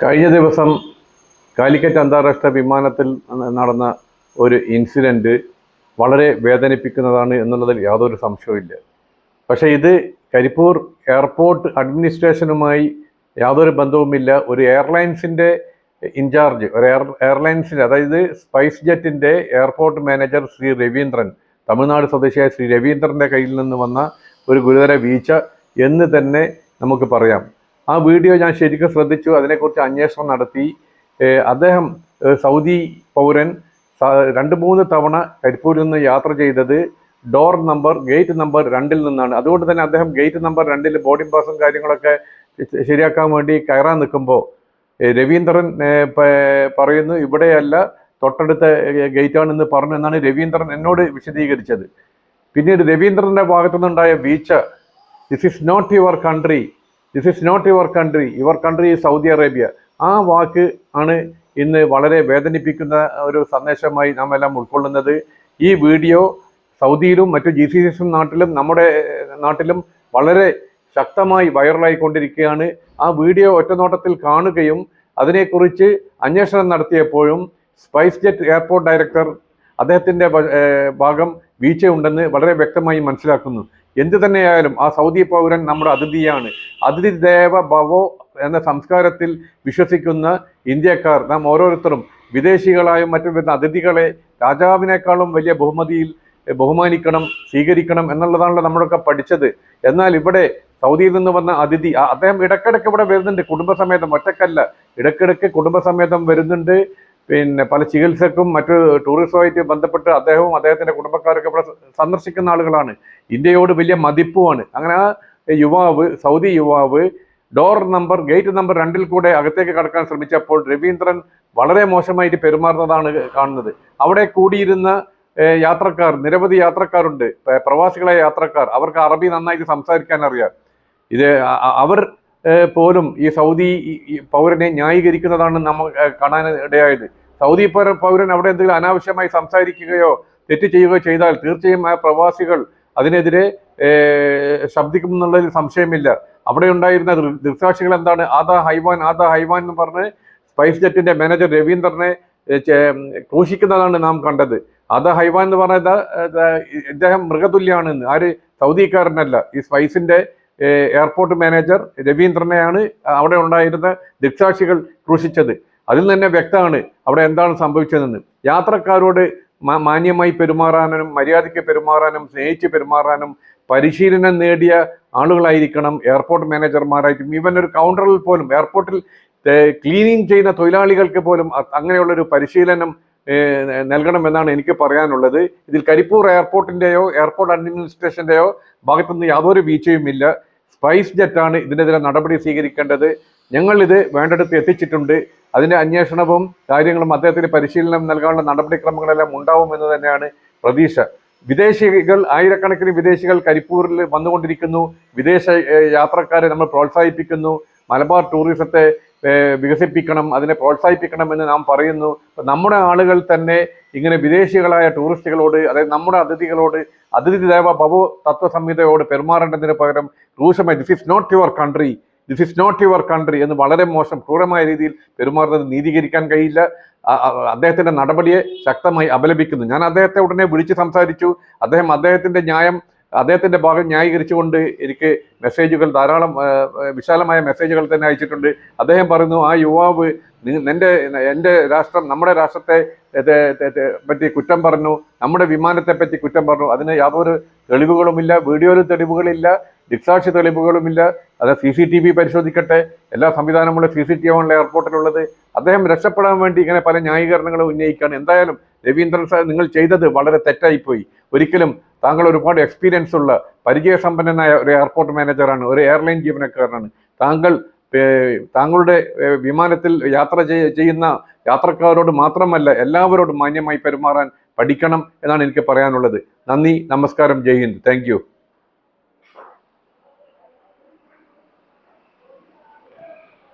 കഴിഞ്ഞ ദിവസം കാലിക്കറ്റ് അന്താരാഷ്ട്ര വിമാനത്തിൽ നടന്ന ഒരു ഇൻസിഡന്റ് വളരെ വേദനിപ്പിക്കുന്നതാണ് എന്നുള്ളതിൽ യാതൊരു സംശയവുമില്ല പക്ഷേ ഇത് കരിപ്പൂർ എയർപോർട്ട് അഡ്മിനിസ്ട്രേഷനുമായി യാതൊരു ബന്ധവുമില്ല. ഒരു എയർലൈൻസിന്റെ ഇൻചാർജ് ഒരു എയർ എയർലൈൻസിന്റെ അതായത് സ്പൈസ് ജെറ്റിന്റെ എയർപോർട്ട് മാനേജർ ശ്രീ രവീന്ദ്രൻ തമിഴ്നാട് സ്വദേശിയായ ശ്രീ രവീന്ദ്രന്റെ കയ്യിൽ നിന്ന് വന്ന ഒരു ഗുരുതര വീഴ്ച എന്ന് തന്നെ നമുക്ക് പറയാം. ആ വീഡിയോ ഞാൻ ശരിക്കും ശ്രദ്ധിച്ചു. അതിനെക്കുറിച്ച് അന്വേഷണം നടത്തി. അദ്ദേഹം സൗദി പൗരൻ രണ്ട് മൂന്ന് തവണ കരിപ്പൂരിൽ നിന്ന് യാത്ര ചെയ്തത് ഡോർ നമ്പർ ഗേറ്റ് നമ്പർ രണ്ടിൽ നിന്നാണ്. അതുകൊണ്ട് തന്നെ അദ്ദേഹം ഗേറ്റ് നമ്പർ രണ്ടിൽ ബോർഡിംഗ് പാസും കാര്യങ്ങളൊക്കെ ശരിയാക്കാൻ വേണ്ടി കയറാൻ നിൽക്കുമ്പോൾ രവീന്ദ്രൻ പറയുന്നു ഇവിടെയല്ല തൊട്ടടുത്ത ഗേറ്റാണെന്ന് പറഞ്ഞു എന്നാണ് രവീന്ദ്രൻ എന്നോട് വിശദീകരിച്ചത്. പിന്നീട് രവീന്ദ്രന്റെ ഭാഗത്തുനിന്നുണ്ടായ വീഴ്ച this is not your country this is not your country your country Saudi Arabia ആ വാക്ക് ആണ് ഇന്ന് വളരെ വേദനിപ്പിക്കുന്ന ഒരു സന്ദേശമായി നാം എല്ലാം ഉൾക്കൊള്ളുന്നത്. ഈ വീഡിയോ സൗദിയിലും മറ്റു ജി സി എസും നാട്ടിലും നമ്മുടെ നാട്ടിലും വളരെ ശക്തമായി വൈറലായിക്കൊണ്ടിരിക്കുകയാണ്. ആ വീഡിയോ ഒറ്റനോട്ടത്തിൽ കാണുകയും അതിനെക്കുറിച്ച് അന്വേഷണം നടത്തിയപ്പോഴും സ്പൈസ് ജെറ്റ് എയർപോർട്ട് ഡയറക്ടർ അദ്ദേഹത്തിന്റെ ഭാഗം വീഴ്ചയുണ്ടെന്ന് വളരെ വ്യക്തമായി മനസ്സിലാക്കുന്നു. എന്തു തന്നെയായാലും ആ സൗദി പൗരൻ നമ്മുടെ അതിഥിയാണ്. അതിഥി ദേവ ഭവോ എന്ന സംസ്കാരത്തിൽ വിശ്വസിക്കുന്ന ഇന്ത്യക്കാർ നാം ഓരോരുത്തരും വിദേശികളായും മറ്റും വരുന്ന അതിഥികളെ രാജാവിനേക്കാളും വലിയ ബഹുമതിയിൽ ബഹുമാനിക്കണം സ്വീകരിക്കണം എന്നുള്ളതാണല്ലോ നമ്മളൊക്കെ പഠിച്ചത്. എന്നാൽ ഇവിടെ സൗദിയിൽ നിന്ന് വന്ന അതിഥി അദ്ദേഹം ഇടക്കിടക്ക് ഇവിടെ വരുന്നുണ്ട്. കുടുംബസമേതം ഒറ്റക്കല്ല. ഇടക്കിടക്ക് കുടുംബസമേതം വരുന്നുണ്ട്. പിന്നെ പല ചികിത്സക്കും മറ്റ് ടൂറിസവുമായിട്ട് ബന്ധപ്പെട്ട് അദ്ദേഹവും അദ്ദേഹത്തിന്റെ കുടുംബക്കാരൊക്കെ ഇവിടെ സന്ദർശിക്കുന്ന ആളുകളാണ്. ഇന്ത്യയോട് വലിയ മതിപ്പുമാണ്. അങ്ങനെ ആ യുവാവ് സൗദി യുവാവ് ഡോർ നമ്പർ ഗേറ്റ് നമ്പർ രണ്ടിൽ കൂടെ അകത്തേക്ക് കടക്കാൻ ശ്രമിച്ചപ്പോൾ രവീന്ദ്രൻ വളരെ മോശമായിട്ട് പെരുമാറുന്നതാണ് കാണുന്നത്. അവിടെ കൂടിയിരുന്ന യാത്രക്കാർ നിരവധി യാത്രക്കാരുണ്ട്. പ്രവാസികളായ യാത്രക്കാർ. അവർക്ക് അറബി നന്നായിട്ട് സംസാരിക്കാൻ അറിയാം. ഇത് അവർ പോലും ഈ സൗദി പൗരനെ ന്യായീകരിക്കുന്നതാണ് നമ്മൾ കാണാൻ ഇടയായത് സൗദി പൗരൻ അവിടെ എന്തെങ്കിലും അനാവശ്യമായി സംസാരിക്കുകയോ തെറ്റ് ചെയ്യുകയോ ചെയ്താൽ തീർച്ചയായും ആ പ്രവാസികൾ അതിനെതിരെ ഏഹ്, ശബ്ദിക്കും എന്നുള്ളതിൽ സംശയമില്ല. അവിടെ ഉണ്ടായിരുന്ന ദൃക്സാക്ഷികൾ എന്താണ്? ആദാ ഹൈവാൻ ആദാ ഹൈവാൻ എന്ന് പറഞ്ഞ് സ്പൈസ് ജെറ്റിന്റെ മാനേജർ രവീന്ദ്രനെ ക്രൂശിക്കുന്നതാണ് നാം കണ്ടത്. ആദാ ഹൈവാൻ എന്ന് പറഞ്ഞാൽ ഇദ്ദേഹം മൃഗതുല്യാണെന്ന് ആര്? സൗദിക്കാരനല്ല. ഈ സ്പൈസിന്റെ എയർപോർട്ട് മാനേജർ രവീന്ദ്രനെയാണ് അവിടെ ഉണ്ടായിരുന്ന ദൃക്സാക്ഷികൾ ക്രൂശിച്ചത്. അതിൽ തന്നെ വ്യക്തമാണ് അവിടെ എന്താണ് സംഭവിച്ചതെന്ന്. യാത്രക്കാരോട് മാന്യമായി പെരുമാറാനും മര്യാദയ്ക്ക് പെരുമാറാനും സ്നേഹിച്ച് പെരുമാറാനും പരിശീലനം നേടിയ ആളുകളായിരിക്കണം എയർപോർട്ട് മാനേജർമാരായിട്ടും. ഈവൻ ഒരു കൗണ്ടറിൽ പോലും എയർപോർട്ടിൽ ക്ലീനിങ് ചെയ്യുന്ന തൊഴിലാളികൾക്ക് പോലും അങ്ങനെയുള്ളൊരു പരിശീലനം നൽകണമെന്നാണ് എനിക്ക് പറയാനുള്ളത്. ഇതിൽ കരിപ്പൂർ എയർപോർട്ടിന്റെയോ എയർപോർട്ട് അഡ്മിനിസ്ട്രേഷന്റെയോ ഭാഗത്തുനിന്ന് യാതൊരു വീഴ്ചയുമില്ല. സ്പൈസ് ജെറ്റാണ് ഇതിനെതിരെ നടപടി സ്വീകരിക്കേണ്ടത്. ഞങ്ങൾ ഇത് വേണ്ടടുത്ത് എത്തിച്ചിട്ടുണ്ട്. അതിന്റെ അന്വേഷണവും കാര്യങ്ങളും അദ്ദേഹത്തിന് പരിശീലനം നൽകാനുള്ള നടപടിക്രമങ്ങളെല്ലാം ഉണ്ടാവും എന്ന് തന്നെയാണ് പ്രതീക്ഷ. വിദേശികൾ ആയിരക്കണക്കിന് വിദേശികൾ കരിപ്പൂരിൽ വന്നുകൊണ്ടിരിക്കുന്നു. വിദേശ യാത്രക്കാരെ നമ്മൾ പ്രോത്സാഹിപ്പിക്കുന്നു. മലബാർ ടൂറിസത്തെ വികസിപ്പിക്കണം അതിനെ പ്രോത്സാഹിപ്പിക്കണം എന്ന് നാം പറയുന്നു. നമ്മുടെ ആളുകൾ തന്നെ ഇങ്ങനെ വിദേശികളായ ടൂറിസ്റ്റുകളോട് അതായത് നമ്മുടെ അതിഥികളോട് അതിഥി ദേവ ഭവോ തത്വ സംഹിതയോട് പെരുമാറേണ്ടതിന് പകരം രൂക്ഷമായി this is not your country this is not your country എന്ന് വളരെ മോശം ക്രൂരമായ രീതിയിൽ പെരുമാറുന്നത് നീതീകരിക്കാൻ കഴിയില്ല. അദ്ദേഹത്തിന്റെ നടപടിയെ ശക്തമായി അപലപിക്കുന്നു. ഞാൻ അദ്ദേഹത്തെ ഉടനെ വിളിച്ച് സംസാരിച്ചു. അദ്ദേഹം അദ്ദേഹത്തിന്റെ ന്യായം അദ്ദേഹത്തിന്റെ ഭാഗം ന്യായീകരിച്ചുകൊണ്ട് എനിക്ക് മെസ്സേജുകൾ ധാരാളം വിശാലമായ മെസ്സേജുകൾ തന്നെ അയച്ചിട്ടുണ്ട്. അദ്ദേഹം പറയുന്നു ആ യുവാവ് നിന്റെ എന്റെ രാഷ്ട്രം നമ്മുടെ രാഷ്ട്രത്തെ പറ്റി കുറ്റം പറഞ്ഞു നമ്മുടെ വിമാനത്തെ പറ്റി കുറ്റം പറഞ്ഞു. അതിന് യാതൊരു തെളിവുകളുമില്ല വീഡിയോയിൽ തെളിവുകളില്ല ദിക്സാക്ഷി തെളിവുകളുമില്ല. അത് സി സി ടി വി പരിശോധിക്കട്ടെ. എല്ലാ സംവിധാനമുള്ള സി സി ടി വി ആണല്ലോ എയർപോർട്ടിലുള്ളത്. അദ്ദേഹം രക്ഷപ്പെടാൻ വേണ്ടി ഇങ്ങനെ പല ന്യായീകരണങ്ങളും ഉന്നയിക്കുകയാണ്. എന്തായാലും രവീന്ദ്രൻ സാർ നിങ്ങൾ ചെയ്തത് വളരെ തെറ്റായിപ്പോയി. ഒരിക്കലും താങ്കൾ ഒരുപാട് എക്സ്പീരിയൻസ് ഉള്ള പരിചയസമ്പന്നനായ ഒരു എയർപോർട്ട് മാനേജറാണ് ഒരു എയർലൈൻ ജീവനക്കാരനാണ്. താങ്കൾ താങ്കളുടെ വിമാനത്തിൽ യാത്ര ചെയ്യുന്ന യാത്രക്കാരോട് മാത്രമല്ല എല്ലാവരോടും മാന്യമായി പെരുമാറാൻ പഠിക്കണം എന്നാണ് എനിക്ക് പറയാനുള്ളത്. നന്ദി നമസ്കാരം ജയ് ഹിന്ദ്. താങ്ക്